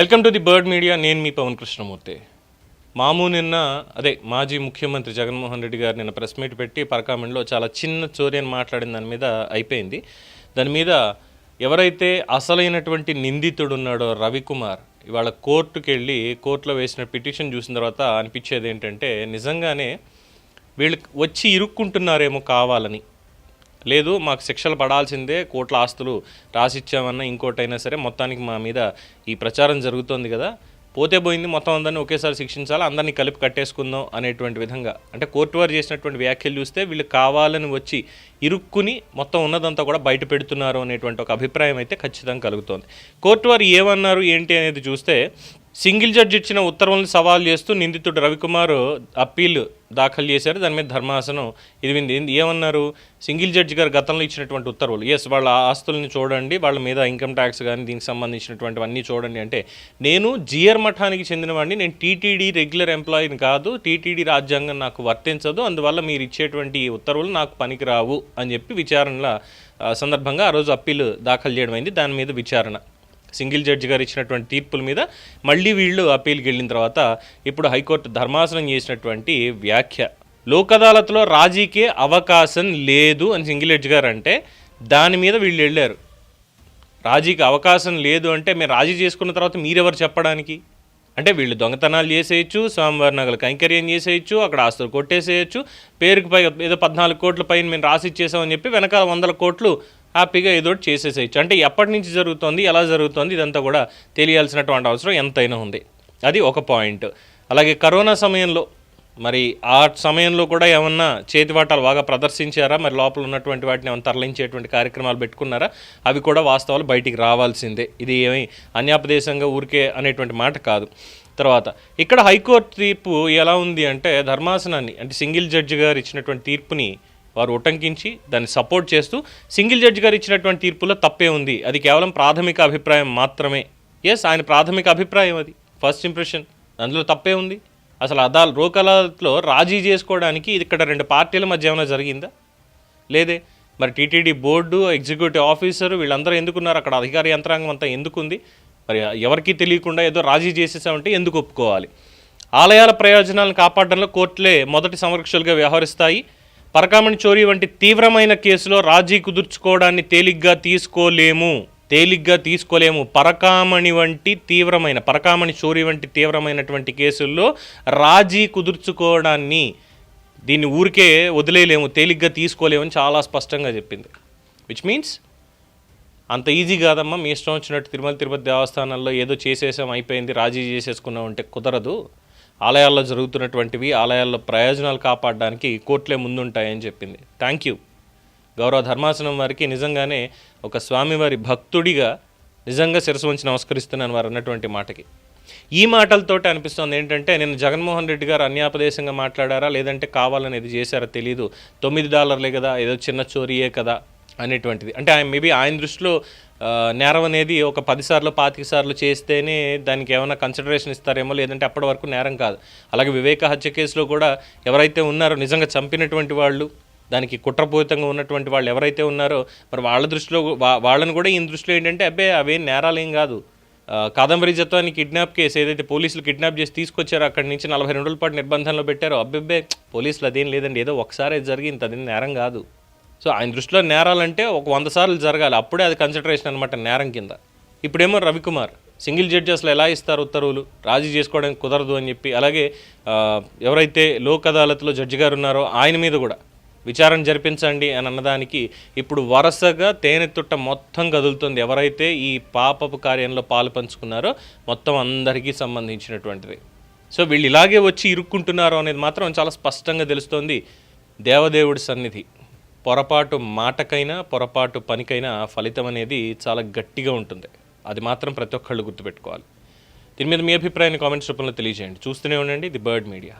Welcome to the bird media. నేను మీ పవన్ కృష్ణమూర్తి. మాము నిన్న అదే మాజీ ముఖ్యమంత్రి జగన్మోహన్ రెడ్డి గారు నిన్న ప్రెస్ మీట్ పెట్టి పరకామండిలో చాలా చిన్న చోరీ అని మాట్లాడిన దాని మీద అయిపోయింది. దాని మీద ఎవరైతే అసలైనటువంటి నిందితుడు ఉన్నాడో రవికుమార్ ఇవాళ కోర్టుకి వెళ్ళి కోర్టులో వేసిన పిటిషన్ చూసిన తర్వాత అనిపించేది ఏంటంటే నిజంగానే వీళ్ళు వచ్చి ఇరుక్కుంటున్నారేమో కావాలని. లేదు మాకు శిక్షలు పడాల్సిందే కోట్ల ఆస్తులు రాసిచ్చామన్నా ఇంకోటైనా సరే మొత్తానికి మా మీద ఈ ప్రచారం జరుగుతోంది కదా. పోతే పోయింది మొత్తం అందరినీ ఒకేసారి శిక్షించాలి? అందరినీ కలిపి కట్టేసుకుందాం అనేటువంటి విధంగా. అంటే కోర్టు వారు చేసినటువంటి వ్యాఖ్యలు చూస్తే వీళ్ళు కావాలని వచ్చి ఇరుక్కుని మొత్తం ఉన్నదంతా కూడా బయట పెడుతున్నారు అనేటువంటి ఒక అభిప్రాయం అయితే ఖచ్చితంగా కలుగుతోంది. కోర్టు వారు ఏమన్నారు ఏంటి అనేది చూస్తే సింగిల్ జడ్జి ఇచ్చిన ఉత్తర్వులను సవాల్ చేస్తూ నిందితుడు రవికుమార్ అప్పీల్ దాఖలు చేశారు. దాని మీద ధర్మాసనం ఇది వింది ఏంది- ఏమన్నారు? సింగిల్ జడ్జి గారు గతంలో ఇచ్చినటువంటి ఉత్తర్వులు. ఎస్ వాళ్ళ ఆస్తుల్ని చూడండి వాళ్ళ మీద ఇన్కమ్ ట్యాక్స్ కానీ దీనికి సంబంధించినటువంటివన్నీ చూడండి అంటే నేను జిఆర్ మఠానికి చెందినవాడిని నేను టీటీడీ రెగ్యులర్ ఎంప్లాయీని కాదు టీటీడీ రాజ్యాంగం నాకు వర్తించదు అందువల్ల మీరు ఇచ్చేటువంటి ఉత్తర్వులు నాకు పనికిరావు అని చెప్పి విచారణల సందర్భంగా ఆ రోజు అప్పీలు దాఖలు చేయడం అయింది. దాని మీద విచారణ. సింగిల్ జడ్జి గారు ఇచ్చినటువంటి తీర్పుల మీద మళ్ళీ వీళ్ళు అప్పీల్కి వెళ్ళిన తర్వాత ఇప్పుడు హైకోర్టు ధర్మాసనం చేసినటువంటి వ్యాఖ్య. లోక్ అదాలత్లో రాజీకే అవకాశం లేదు అని సింగిల్ జడ్జి గారు అంటే దాని మీద వీళ్ళు వెళ్ళారు. రాజీకి అవకాశం లేదు అంటే మేము రాజీ చేసుకున్న తర్వాత మీరెవరు చెప్పడానికి? అంటే వీళ్ళు దొంగతనాలు చేసేయచ్చు స్వామివారి నగలు కైంకర్యం చేసేయచ్చు అక్కడ ఆస్తులు కొట్టేసేయచ్చు పేరుకు పై ఏదో పద్నాలుగు కోట్ల పైన మేము రాసి ఇచ్చేసామని చెప్పి వెనకాల వందల కోట్లు హ్యాపీగా ఏదో ఒకటి చేసేసేయచ్చు. అంటే ఎప్పటి నుంచి జరుగుతోంది ఎలా జరుగుతోంది ఇదంతా కూడా తెలియాల్సినటువంటి అవసరం ఎంతైనా ఉంది. అది ఒక పాయింట్. అలాగే కరోనా సమయంలో మరి ఆ సమయంలో కూడా ఏమన్నా చేతివాటాలు బాగా ప్రదర్శించారా? మరి లోపల ఉన్నటువంటి వాటిని ఏమైనా తరలించేటువంటి కార్యక్రమాలు పెట్టుకున్నారా? అవి కూడా వాస్తవాలు బయటికి రావాల్సిందే. ఇది ఏమి అన్యాపదేశంగా ఊరికే అనేటువంటి మాట కాదు. తర్వాత ఇక్కడ హైకోర్టు తీర్పు ఎలా ఉంది అంటే ధర్మాసనాన్ని అంటే సింగిల్ జడ్జి గారు ఇచ్చినటువంటి తీర్పుని వారు ఉటంకించి దాన్ని సపోర్ట్ చేస్తూ సింగిల్ జడ్జి గారు ఇచ్చినటువంటి తీర్పులో తప్పే ఉంది. అది కేవలం ప్రాథమిక అభిప్రాయం మాత్రమే. ఎస్ ఆయన ప్రాథమిక అభిప్రాయం అది. ఫస్ట్ ఇంప్రెషన్ అందులో తప్పే ఉంది. అసలు అదాల్ లోక్ అదాలత్లో రాజీ చేసుకోవడానికి ఇక్కడ రెండు పార్టీల మధ్య ఏమైనా జరిగిందా? లేదే. మరి టీటీడీ బోర్డు ఎగ్జిక్యూటివ్ ఆఫీసర్ వీళ్ళందరూ ఎందుకున్నారు? అక్కడ అధికార యంత్రాంగం అంతా ఎందుకుంది? మరి ఎవరికీ తెలియకుండా ఏదో రాజీ చేసేసామంటే ఎందుకు ఒప్పుకోవాలి? ఆలయాల ప్రయోజనాలను కాపాడడంలో కోర్టులే మొదటి సంరక్షకులుగా వ్యవహరిస్తాయి. పరకామణి చోరీ వంటి తీవ్రమైన కేసులో రాజీ కుదుర్చుకోవడాన్ని తేలిగ్గా తీసుకోలేము. తేలిగ్గా తీసుకోలేము. పరకామణి వంటి తీవ్రమైన పరకామణి చోరీ వంటి తీవ్రమైనటువంటి కేసుల్లో రాజీ కుదుర్చుకోవడాన్ని దీన్ని ఊరికే వదిలేయలేము తేలిగ్గా తీసుకోలేమని చాలా స్పష్టంగా చెప్పింది. విచ్ మీన్స్ అంత ఈజీ కాదమ్మా మీ ఇష్టం వచ్చినట్టు తిరుమల తిరుపతి దేవస్థానంలో ఏదో చేసేసాం అయిపోయింది రాజీ చేసేసుకున్నాం అంటే కుదరదు. ఆలయాల్లో జరుగుతున్నటువంటివి ఆలయాల్లో ప్రయోజనాలు కాపాడడానికి కోర్టులే ముందుంటాయని చెప్పింది. థ్యాంక్ యూ గౌరవ ధర్మాసనం వారికి నిజంగానే ఒక స్వామివారి భక్తుడిగా నిజంగా శిరసు వంచి నమస్కరిస్తున్నాను వారు అన్నటువంటి మాటకి. ఈ మాటలతోటి అనిపిస్తుంది ఏంటంటే నేను జగన్మోహన్ రెడ్డి గారు అన్యాపదేశంగా మాట్లాడారా లేదంటే కావాలని ఇది చేశారా తెలియదు తొమ్మిది డాలర్లే కదా ఏదో చిన్న చోరీయే కదా అనేటువంటిది. అంటే ఆయన మేబీ ఆయన దృష్టిలో నేరం అనేది ఒక పదిసార్లు పాతిక సార్లు చేస్తేనే దానికి ఏమైనా కన్సిడరేషన్ ఇస్తారేమో లేదంటే అప్పటి వరకు నేరం కాదు. అలాగే వివేక హత్య కేసులో కూడా ఎవరైతే ఉన్నారో నిజంగా చంపినటువంటి వాళ్ళు దానికి కుట్రపూరితంగా ఉన్నటువంటి వాళ్ళు ఎవరైతే ఉన్నారో మరి వాళ్ళ దృష్టిలో వా- వాళ్ళని కూడా ఈయన దృష్టిలో ఏంటంటే అబ్బే అవేం నేరాలేం కాదు. కాదంబరి జత్వాన్ని కిడ్నాప్ కేసు ఏదైతే పోలీసులు కిడ్నాప్ చేసి తీసుకొచ్చారో అక్కడి నుంచి నలభై రెండు రోజుల పాటు నిర్బంధంలో పెట్టారో అబ్బెబ్బే పోలీసులు అదేం లేదండి. ఏదో ఒకసారి జరిగింది అది నేరం కాదు. సో ఆయన దృష్టిలో నేరాలంటే ఒక వంద సార్లు జరగాలి. అప్పుడే అది కన్సిడరేషన్ అనమాట నేరం కింద. ఇప్పుడేమో రవికుమార్ సింగిల్ జడ్జి అసలు ఎలా ఇస్తారు ఉత్తర్వులు? రాజీ చేసుకోవడానికి కుదరదు అని చెప్పి అలాగే ఎవరైతే లోక్ అదాలత్లో జడ్జి గారు ఉన్నారో ఆయన మీద కూడా విచారణ జరిపించండి అని అన్నదానికి ఇప్పుడు వరుసగా తేనెతుట్ట మొత్తం కదులుతుంది. ఎవరైతే ఈ పాపపు కార్యంలో పాలు పంచుకున్నారో మొత్తం అందరికీ సంబంధించినటువంటిది. సో వీళ్ళు ఇలాగే వచ్చి ఇరుక్కుంటున్నారు అనేది మాత్రం చాలా స్పష్టంగా తెలుస్తోంది దేవదేవుడి సన్నిధి. పొరపాటు మాటకైనా పొరపాటు పనికైనా ఫలితం అనేది చాలా గట్టిగా ఉంటుంది. అది మాత్రం ప్రతి ఒక్కళ్ళు గుర్తుపెట్టుకోవాలి. దీని మీద మీ అభిప్రాయాన్ని కామెంట్స్ రూపంలో తెలియజేయండి. చూస్తూనే ఉండండి ది బర్డ్ మీడియా.